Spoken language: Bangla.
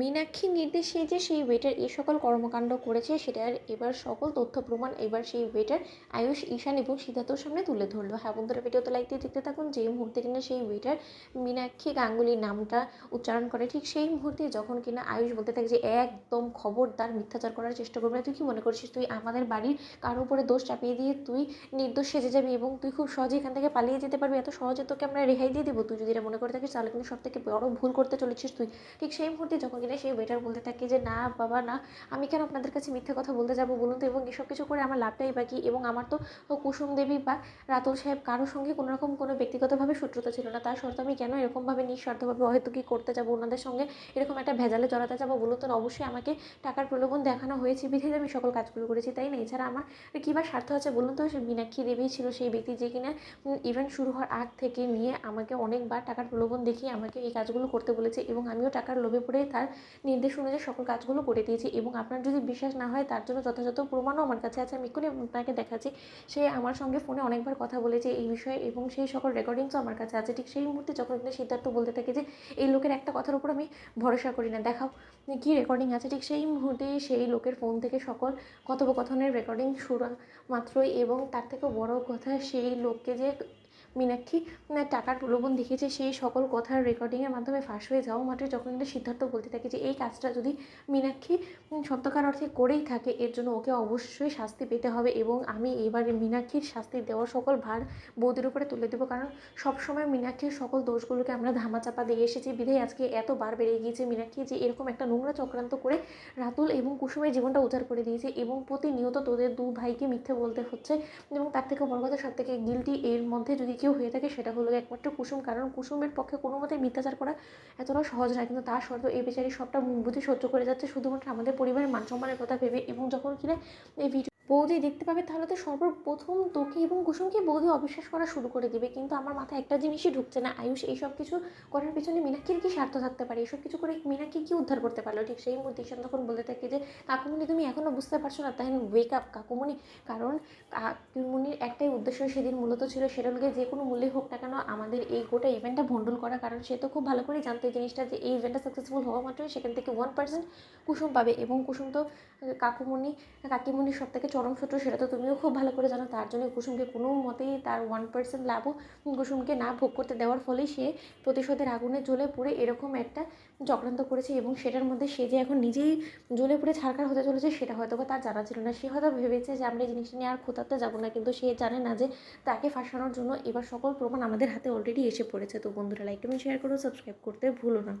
মীনাক্ষীর নির্দেশে যে সেই ওয়েটার এই সকল কর্মকাণ্ড করেছে, সেটার এবার সকল তথ্য প্রমাণ এবার সেই ওয়েটার আয়ুষ, ঈশান এবং সিদ্ধার্থর সামনে তুলে ধরলো। হ্যাঁ বন্ধুরা, ভিডিওতে লাইক দিয়ে দেখতে থাকুন যে মুহূর্তে কিনা সেই ওয়েটার মীনাক্ষী গাঙ্গুলির নামটা উচ্চারণ করে। ঠিক সেই মুহূর্তে যখন কিনা আয়ুষ বলতে থাকে যে, একদম খবরদার মিথ্যাচার করার চেষ্টা করবে না, তুই কি মনে করছিস? তুই আমাদের বাড়ির কারোর উপরে দোষ চাপিয়ে দিয়ে তুই নির্দোষ সেজে যাবি এবং তুই খুব সহজে এখান থেকে পালিয়ে যেতে পারবি। এত সহজে তোকে আমরা রেহাই দিয়ে দেবো। তুই যদি এটা মনে করে থাকিস, তাহলে কিন্তু সব থেকে বড় ভুল করতে চলেছিস তুই। ঠিক সেই মুহূর্তে যখন কিনা সেই ওয়েটার বলতে থাকে যে, না বাবা, না। আমি কেন আপনাদের কাছে মিথ্যে কথা বলতে যাব বলুন তো? এবং এসব কিছু করে আমার লাভটাই বাকি এবং আমার তো কুসুম দেবী বা রাতুল সাহেব কারোর সঙ্গে কোনোরকম কোনো ব্যক্তিগতভাবে শত্রুতা ছিল না। তার সত্ত্বেও আমি কেন এরকমভাবে নিঃস্বার্থভাবে হয়তো কি করতে যাব, ওনাদের সঙ্গে এরকম একটা ভেজালে জড়াতে যাব বলুন তো অবশ্যই আমাকে টাকার প্রলোভন দেখানো হয়েছে বিধেই আমি সকল কাজগুলো করেছি, তাই না? এছাড়া আমার কী বা স্বার্থ আছে বলুন তো? সে মীনাক্ষী দেবী ছিল সেই ব্যক্তি যে কিনা ইভেন্ট শুরু হওয়ার আগ থেকে নিয়ে আমাকে অনেকবার টাকার প্রলোভন দেখিয়ে আমাকে এই কাজগুলো করতে বলেছে এবং আমিও টাকার লোভে পড়ে তার নির্দেশ অনুযায়ী সকল কাজগুলো করে দিয়েছি এবং আপনার যদি বিশ্বাস না হয়, তার জন্য যথাযথ প্রমাণও আমার কাছে আছে। আমি এক্ষুনি আপনাকে দেখাচ্ছি। সে আমার সঙ্গে ফোনে অনেকবার কথা বলেছে এই বিষয়ে এবং সেই সকল রেকর্ডিংসও আমার কাছে আছে। ঠিক সেই মুহূর্তে যখন কিন্তু সিদ্ধার্থ বলতে থাকে যে, এই লোকের একটা কথার উপর আমি ভরসা করি না, দেখাও কী রেকর্ডিং আছে? ঠিক সেই মুহূর্তে সেই লোকের ফোন থেকে সকল কথোপকথনের রেকর্ডিং শুরু মাত্রই এবং তার থেকেও বড় কথা, সেই লোককে যে মীনাক্ষী টাকার প্রলোভন দেখিয়েছে সেই সকল কথার রেকর্ডিংয়ের মাধ্যমে ফাঁস হয়ে যাওয়া মাত্র। যখন কিন্তু সিদ্ধার্থ বলতে থাকে যে এই কাজটা যদি মীনাক্ষী সত্যকার অর্থে করেই থাকে, এর জন্য ওকে অবশ্যই শাস্তি পেতে হবে এবং আমি এবারে মীনাক্ষীর শাস্তি দেওয়ার সকল ভার বৌদির উপরে তুলে দেবো। কারণ সবসময় মীনাক্ষীর সকল দোষগুলোকে আমরা ধামাচাপা দিয়ে এসেছি। বিধায় আজকে এত বার বেড়ে গিয়েছে মীনাক্ষী যে এরকম একটা নোংরা চক্রান্ত করে রাতুল এবং কুসুমের জীবনটা উজাড় করে দিয়েছে এবং প্রতিনিয়ত তোদের দু ভাইকে মিথ্যে বলতে হচ্ছে এবং তার থেকে বড় কথা, সব থেকে গিলটি এর মধ্যে যদি কেউ হয়ে থাকে সেটা হলো একমাত্র কুসুম। কারণ কুসুমের পক্ষে কোনো মতে মিথ্যাচার করা এতটা সহজ নয়। কিন্তু তার সত্ত্বেও এই বেচারি সবটা বুদ্ধি সহ্য করে যাচ্ছে শুধুমাত্র আমাদের পরিবারের মান সম্মানের কথা ভেবে এবং যখন কিনা এই ভিডিও বৌদি দেখতে পাবে তাহলে তো সর্বপ্রথম তোকে এবং কুসুমকে বৌদি অবিশ্বাস করা শুরু করে দিবে। কিন্তু আমার মাথায় একটা জিনিসই ঢুকছে না। আয়ুষ, এইসব কিছু করার পিছনে মীনাক্ষীর কি স্বার্থ থাকতে পারে? এসব কিছু করে মীনাক্ষী কি উদ্ধার করতে পারল? ঠিক সেই মুহূর্তে ঈশান তখন বলতে থাকে যে, কাকুমণি, তুমি এখনও বুঝতে পারছ না? তাই ওয়েক আপ কাকুমণি। কারণ কাকুমণির একটাই উদ্দেশ্য সেদিন মূলত ছিল সেটা যে কোনো মূল্যে হোক না কেন আমাদের এই গোটা ইভেন্টটা ভণ্ডুল করা। কারণ সে তো খুব ভালো করেই জানতো জিনিসটা যে এই ইভেন্টটা সাকসেসফুল হওয়া মাত্রই সেখান থেকে ওয়ান পার্সেন্ট কুসুম পাবে। এবং কুসুম তো, কাকুমণি, কাকিমণির সব থেকে চরম শত্রু, সেটা তো তুমিও খুব ভালো করে জানো। তার জন্য কুসুমকে কোনো মতেই তার ওয়ান পার্সেন্ট লাভও কুসুমকে না ভোগ করতে দেওয়ার ফলে সে প্রতিশোধের আগুনে জ্বলে পুড়ে এরকম একটা চক্রান্ত করেছে এবং সেটার মধ্যে সে যে এখন নিজেই জ্বলে পুড়ে ছাড়খাড় হতে চলেছে, সেটা হয়তো বা তার জানা ছিল না। সে হয়তো ভেবেছে যে আমরা এই জিনিসটা নিয়ে আর খোঁতাতে যাব না, কিন্তু সে জানে না যে তাকে ফাঁসানোর জন্য এবার সকল প্রমাণ আমাদের হাতে অলরেডি এসে পড়েছে। তো বন্ধুরা লাইক কমেন্ট শেয়ার করো সাবস্ক্রাইব করতে ভুলো না।